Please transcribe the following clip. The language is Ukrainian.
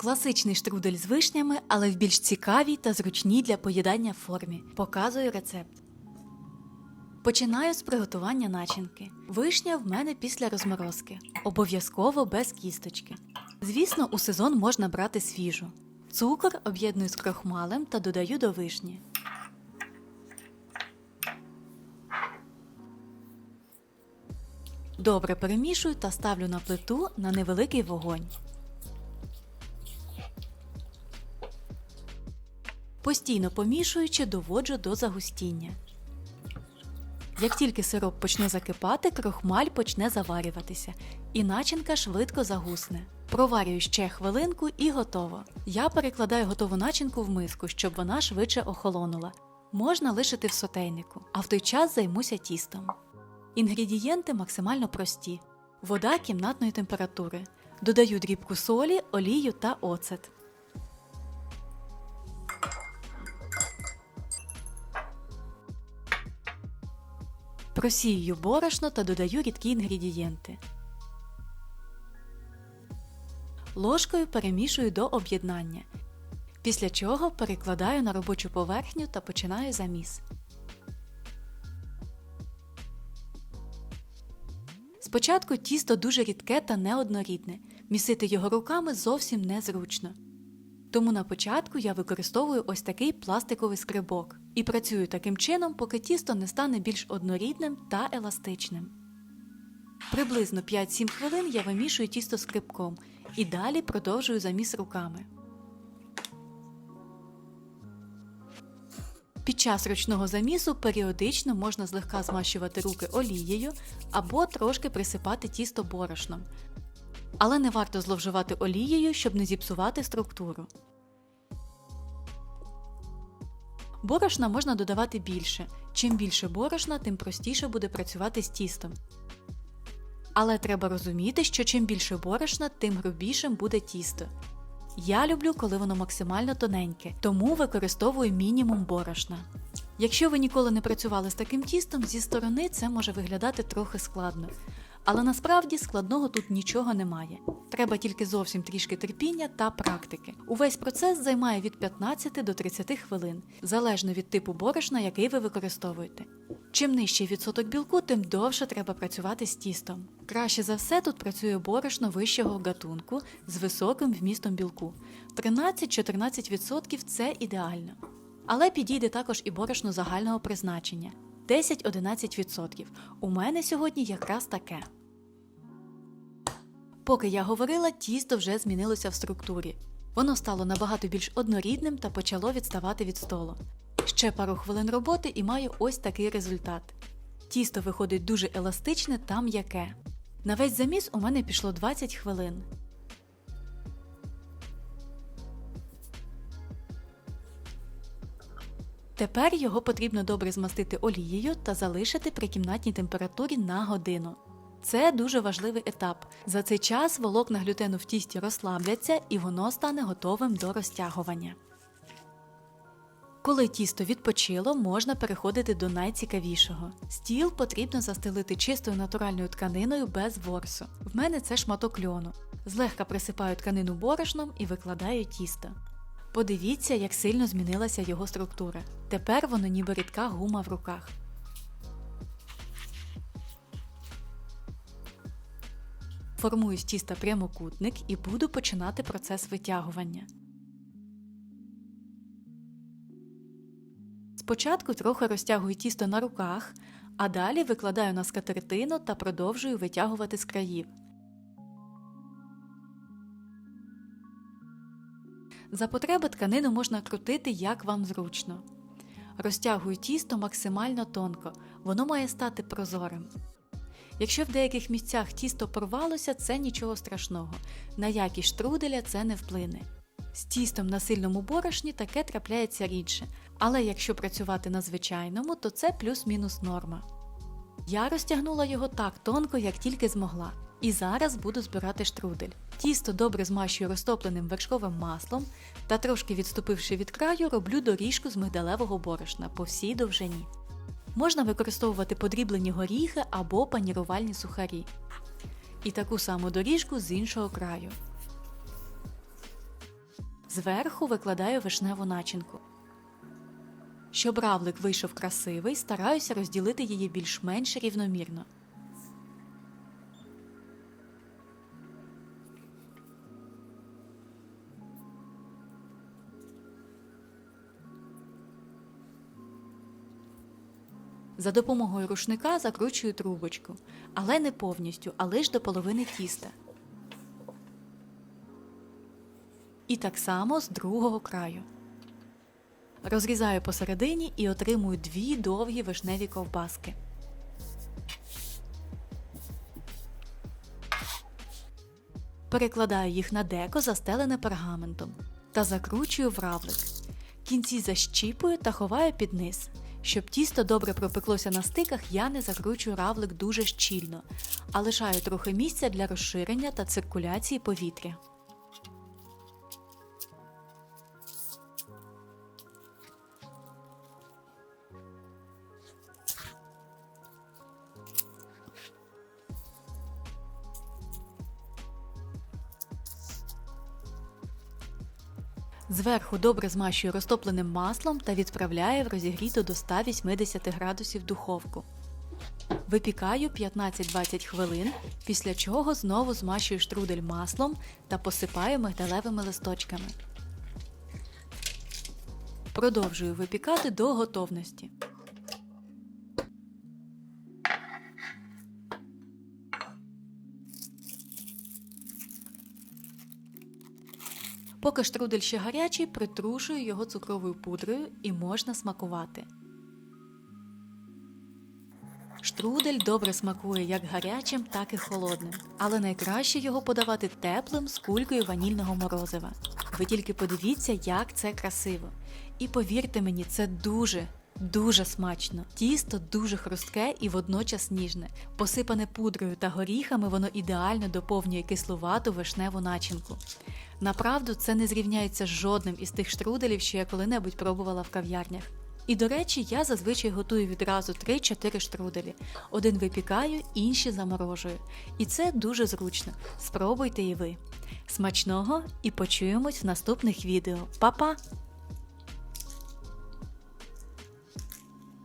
Класичний штрудель з вишнями, але в більш цікавій та зручній для поїдання формі. Показую рецепт. Починаю з приготування начинки. Вишня в мене після розморозки. Обов'язково без кісточки. Звісно, у сезон можна брати свіжу. Цукор об'єдную з крохмалем та додаю до вишні. Добре перемішую та ставлю на плиту на невеликий вогонь. Постійно помішуючи, доводжу до загустіння. Як тільки сироп почне закипати, крохмаль почне заварюватися, і начинка швидко загусне. Проварюю ще хвилинку і готово. Я перекладаю готову начинку в миску, щоб вона швидше охолонула. Можна лишити в сотейнику, а в той час займуся тістом. Інгредієнти максимально прості: вода кімнатної температури. Додаю дрібку солі, олію та оцет. Просію борошно та додаю рідкі інгредієнти. Ложкою перемішую до об'єднання. Після чого перекладаю на робочу поверхню та починаю заміс. Спочатку тісто дуже рідке та неоднорідне. Місити його руками зовсім незручно. Тому на початку я використовую ось такий пластиковий скрибок і працюю таким чином, поки тісто не стане більш однорідним та еластичним. Приблизно 5-7 хвилин я вимішую тісто скрибком і далі продовжую заміс руками. Під час ручного замісу періодично можна злегка змащувати руки олією або трошки присипати тісто борошном. Але не варто зловживати олією, щоб не зіпсувати структуру. Борошна можна додавати більше. Чим більше борошна, тим простіше буде працювати з тістом. Але треба розуміти, що чим більше борошна, тим грубішим буде тісто. Я люблю, коли воно максимально тоненьке, тому використовую мінімум борошна. Якщо ви ніколи не працювали з таким тістом, зі сторони це може виглядати трохи складно. Але насправді складного тут нічого немає. Треба тільки зовсім трішки терпіння та практики. Увесь процес займає від 15 до 30 хвилин, залежно від типу борошна, який ви використовуєте. Чим нижчий відсоток білку, тим довше треба працювати з тістом. Краще за все тут працює борошно вищого гатунку з високим вмістом білку. 13-14% це ідеально. Але підійде також і борошно загального призначення 10-11%. У мене сьогодні якраз таке. Поки я говорила, тісто вже змінилося в структурі. Воно стало набагато більш однорідним та почало відставати від столу. Ще пару хвилин роботи і маю ось такий результат. Тісто виходить дуже еластичне та м'яке. На весь заміс у мене пішло 20 хвилин. Тепер його потрібно добре змастити олією та залишити при кімнатній температурі на годину. Це дуже важливий етап. За цей час волокна глютену в тісті розслабляться і воно стане готовим до розтягування. Коли тісто відпочило, можна переходити до найцікавішого. Стіл потрібно застелити чистою натуральною тканиною без ворсу. В мене це шматок льону. Злегка присипаю тканину борошном і викладаю тісто. Подивіться, як сильно змінилася його структура. Тепер воно ніби рідка гума в руках. Формую з тіста прямокутник і буду починати процес витягування. Спочатку трохи розтягую тісто на руках, а далі викладаю на скатертину та продовжую витягувати з країв. За потреби тканину можна крутити як вам зручно. Розтягую тісто максимально тонко, воно має стати прозорим. Якщо в деяких місцях тісто порвалося, це нічого страшного. На якість штруделя це не вплине. З тістом на сильному борошні таке трапляється рідше, але якщо працювати на звичайному, то це плюс-мінус норма. Я розтягнула його так тонко, як тільки змогла. І зараз буду збирати штрудель. Тісто добре змащую розтопленим вершковим маслом та трошки відступивши від краю, роблю доріжку з мигдалевого борошна по всій довжині. Можна використовувати подріблені горіхи або панірувальні сухарі. І таку саму доріжку з іншого краю. Зверху викладаю вишневу начинку. Щоб равлик вийшов красивий, стараюся розділити її більш-менш рівномірно. За допомогою рушника закручую трубочку, але не повністю, а лише до половини тіста. І так само з другого краю. Розрізаю посередині і отримую дві довгі вишневі ковбаски. Перекладаю їх на деко, застелене пергаментом, та закручую в равлик. Кінці защіпую та ховаю під низ. Щоб тісто добре пропеклося на стиках, я не закручую равлик дуже щільно, а лишаю трохи місця для розширення та циркуляції повітря. Зверху добре змащую розтопленим маслом та відправляю в розігріту до 180 градусів духовку. Випікаю 15-20 хвилин, після чого знову змащую штрудель маслом та посипаю мигдалевими листочками. Продовжую випікати до готовності. Поки штрудель ще гарячий, притрушую його цукровою пудрою і можна смакувати. Штрудель добре смакує як гарячим, так і холодним, але найкраще його подавати теплим з кулькою ванільного морозива. Ви тільки подивіться, як це красиво. І повірте мені, це дуже. Дуже смачно. Тісто дуже хрустке і водночас ніжне. Посипане пудрою та горіхами, воно ідеально доповнює кислувату вишневу начинку. Направду, це не зрівняється з жодним із тих штруделів, що я коли-небудь пробувала в кав'ярнях. І до речі, я зазвичай готую відразу 3-4 штруделі. Один випікаю, інші заморожую. І це дуже зручно. Спробуйте і ви. Смачного і почуємось в наступних відео. Па-па!